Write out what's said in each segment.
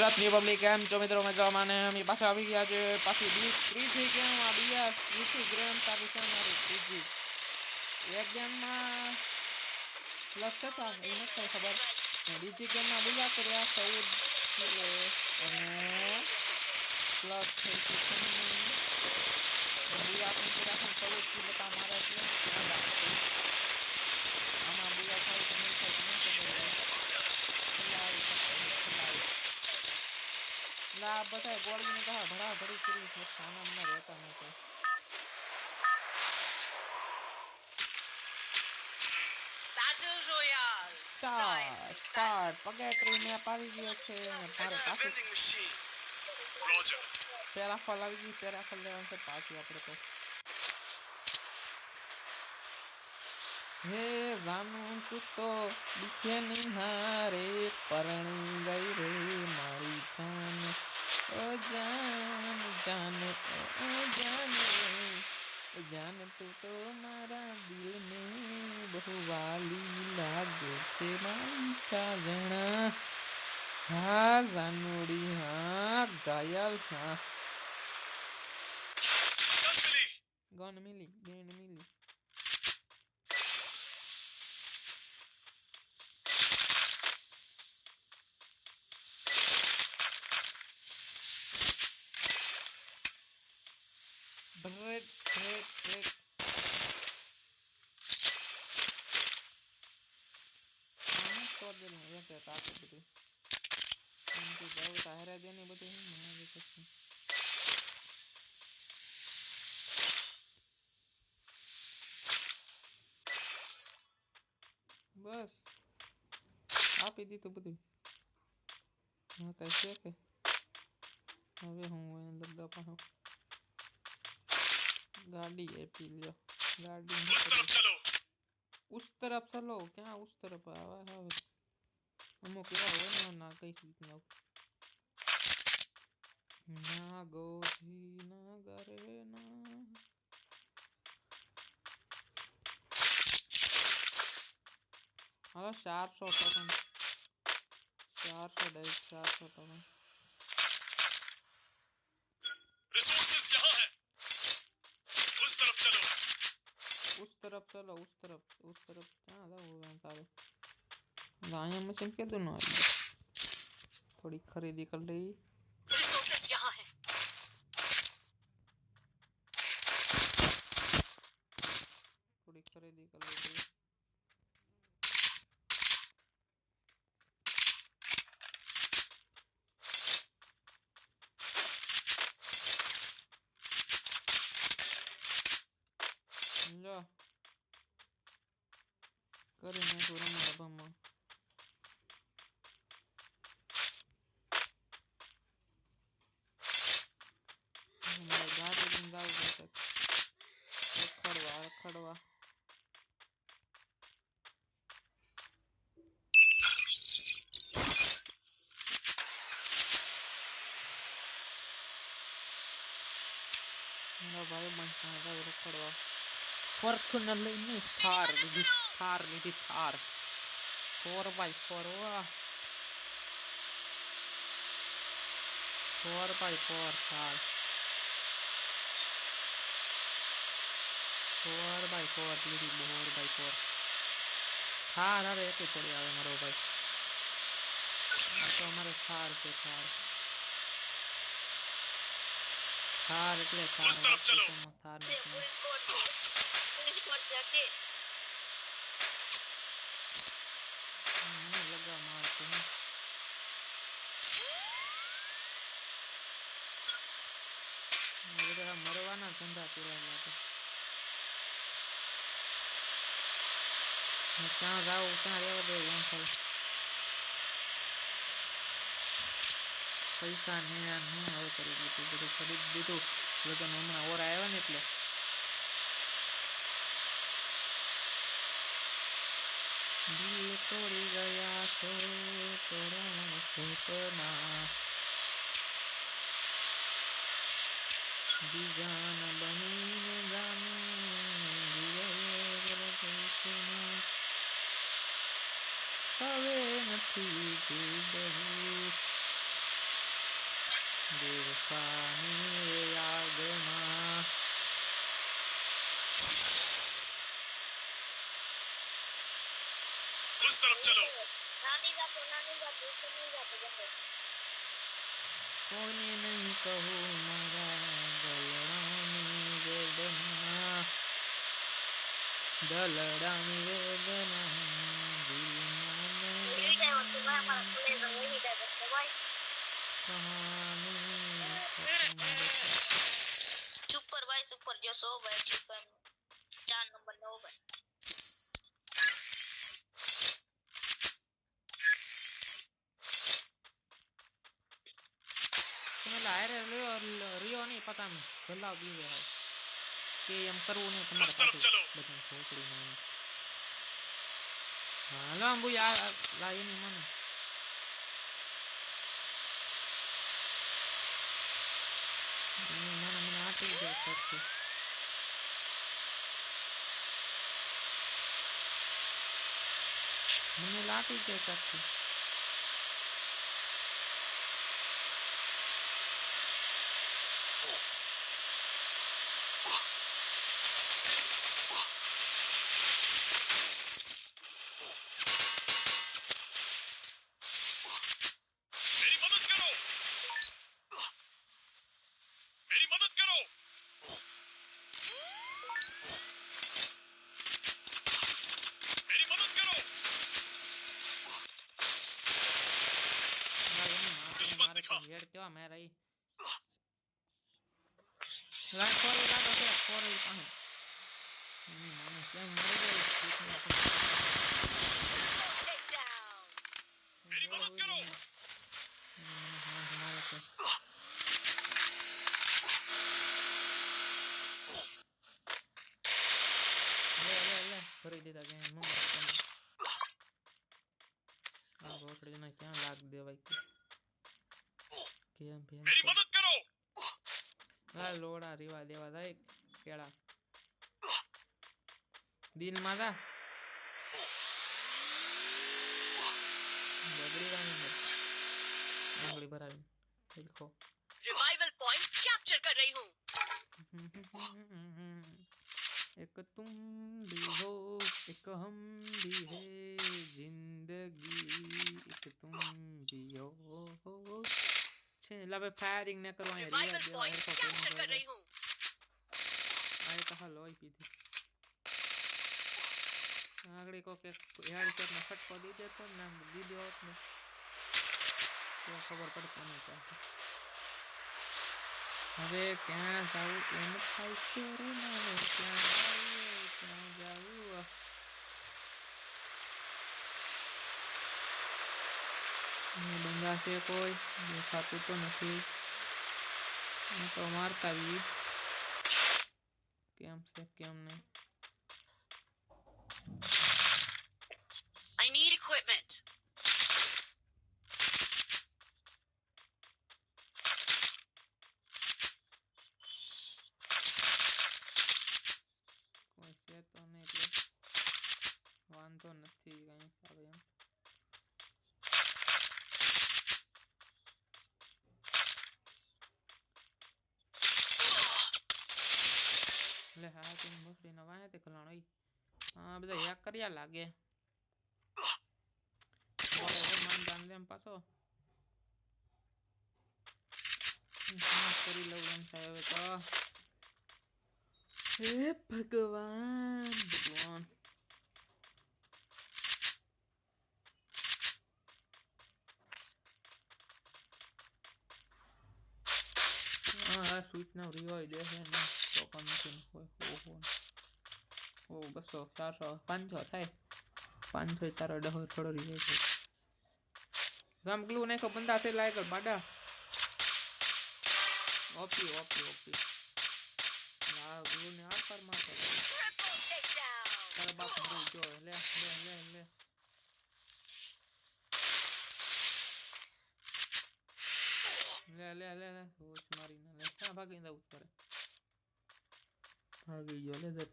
ગુજરાતની પબ્લિક કેમ છો મિત્રો મજામાં ને અમે પાછા આવી ગયા છે પાછી બીજી ત્રીજી ગેમ આ બીજા ત્રીજી ગેમ ચાલુ છે મારી ત્રીજી એક ગેમમાં પ્લસ થતા એ નથી કાંઈ ખબર ને બીજી ગેમમાં બીજા કર્યા ચૌદ કિલો અને પ્લસ થઈ છે બીજા પણ કર્યા છે ચૌદ આ બધા ગોળીને તો ભરા ભરી કરી છે સામાનમાં રહેતા નથી પગેટરીને પાડી ગયો છે પાછું. પેરાફલ આવી ગઈ પેરાફલ લેવાનું છે પાછું આપણે તો. હે જાનું તું તો દીખે નિહારે પરણી ગઈ રે મારી જાન. ઓ જાન જાન ઓ જાન ઓ જાન તું તો મારા દિલને બહુ વાલી લાગે છે મારી ચાલણા હા જાનુડી હા ઘાયલ હા Custody. ગન મિલી ગેન મિલી બ્રેડ બ્રેડ બ્રેડ આને તો દે ને એ તે તાકે બધું એમ કે જાવ તારે દે ને બધું હું આવે પછી બસ આપી દીધું બધું હા કઈ છે કે હવે હું એને લગા પાછો गाड़ी है पी लो गाड़ी उस तरफ़ चलो। उस तरफ़ चलो। क्या उस तरफ़ आवा है? हम क्या हो ना ना कहीं सीखना ना गोधी ना करे ना। हलो चार सौ टोकन चार सौ डेढ़ चार सौ टोकन चलो उस तरफ़ चलो उस तरफ़ उस तरफ़ क्या था वो सारे तारे गाया चल के दोनों थोड़ी खरीदी कर ली Resources यहाँ है. थोड़ी खरीदी कर मेरा भाई मंटाना मेरा कड़वा ले नहीं थार नहीं थार नहीं थार फोर बाई फोर वाह four by four Thar four by four मेरी फोर बाई फोर थार अरे एक ही पड़ी आवे मरो भाई तो हमारे थार से थार થાર થાર એટલે થાર ઉસ તરફ ચલો. વાસ્તવમાં થાર નથી મને લગા મારશે ને આ બધા મરવાના ધંધા પુરાયેલા છે ને ત્યાં જાવ ત્યાં રહેવા દે એમ થાય પૈસા ને આ ને હવે કરી દીધું, બધું ખરીદ દીધું. લગ્ન હમણાં ઓર આવ્યા ને એટલે. દિલ તોડી ગયા છે તોડવાનું ચેતના બીજાન બનીને જાને હવે નથી જીવવું મહાદેવ સ્વામી યાદમાં उस तरफ चलो। नानी का तो नानी કહાની давай супердюсовая чипен. Джанна Банова. तुम्हें लायर रियो रियो नहीं पता मैं खुला भी हुआ है कि हम करूँ नहीं तुम्हारे पास लेकिन सोच रही नहीं हाँ लो हम यार लाये नहीं मन नहीं Merci. मैंने लाठी के करती deu uma merda aí. Lá fora, lá da outra fora aí. Ah, não. Hum, mano, que é muito difícil. PM PM मेरी मदद करो। हाँ लोड आ रही આ वाला एक केड़ा। दिन मारा દિન માતા है। વાની આંગળી है देखो। रिवाइवल पॉइंट कैप्चर कर रही हूँ। एक तुम भी हो एक हम भी है ज़िंदगी। एक तुम भी हो। अच्छे हैं। लबे फायरिंग ना करो रिवाइवल पॉइंट कैप्चर कर रही हूँ। आए तो कहा लोई थी आगड़ी को के यार के मैं फट को दी तो ना दी दो उसने तो खबर पर पाने का अबे क्या साउ एम फाइव से रे ना क्या અહીં બંગા છે કોઈ દેખાતું તો નથી હું તો મારતા બી કેમ છે કેમ નહીં રાહતીન મસળીના વાહે તે ઘલાણ હા બધા હેક કર્યા લાગે. મન દાન દેમ પાછો. કરી લઉં એમ સાહેબ હવે તો. હે ભગવાન ભગવાન. Ah, sweet, no, real, ને તો કન્ટિન હોય બસો ચારસો પાંચસો થાય પાંચસો તારો ડહો થોડો રિવાઈ છે ગ્લુ નાખો બંદા છે લાયક બાડા ઓપી ઓપી ઓપી આ ગ્લુ ને તારા બાપ મરી લે લે લે લે લે લે લે લે રોચ મારીને લે તારે हाँ गई वाले इधर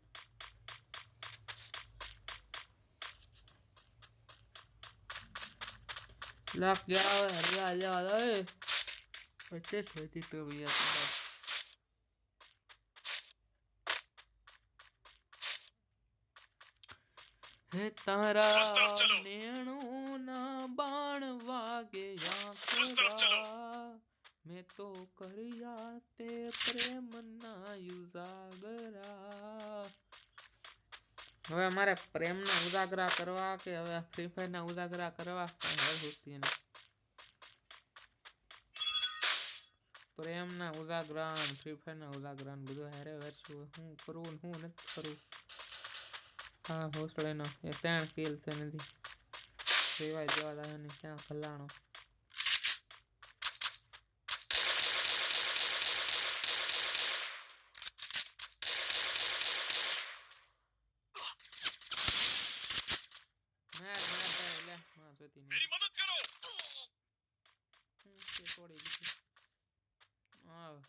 लाख क्या है हरिया हरिया वाला है बच्चे छोटी तो भैया हे तारा नेणो ना बाण वागे आंखरा मैं तो करिया ते प्रेम ना હવે મારે પ્રેમના ઉજાગરા કરવા કે હવે ફ્રી ફાયર ના ઉજાગરા કરવા? પ્રેમના ઉજાગરાન ફ્રી ફાયર ના ઉજાગરા બધું હારે વેચવું હું કરવું હું નથી કરવું હા હોસળે નો એ ત્રણ કિલ છે નથી. સિવાય જવા દે ને ક્યાં ખલાણો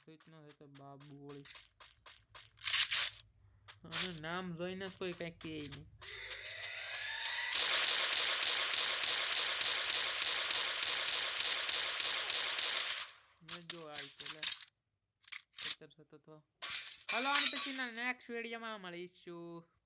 સ્વિચ ન થાય તો બાબુ વળી. નામ જોઈને કોઈ કંઈક કહે નહીં. જો તો હાલો, આની પછીના નેક્સ્ટ વિડીયોમાં મળીશું.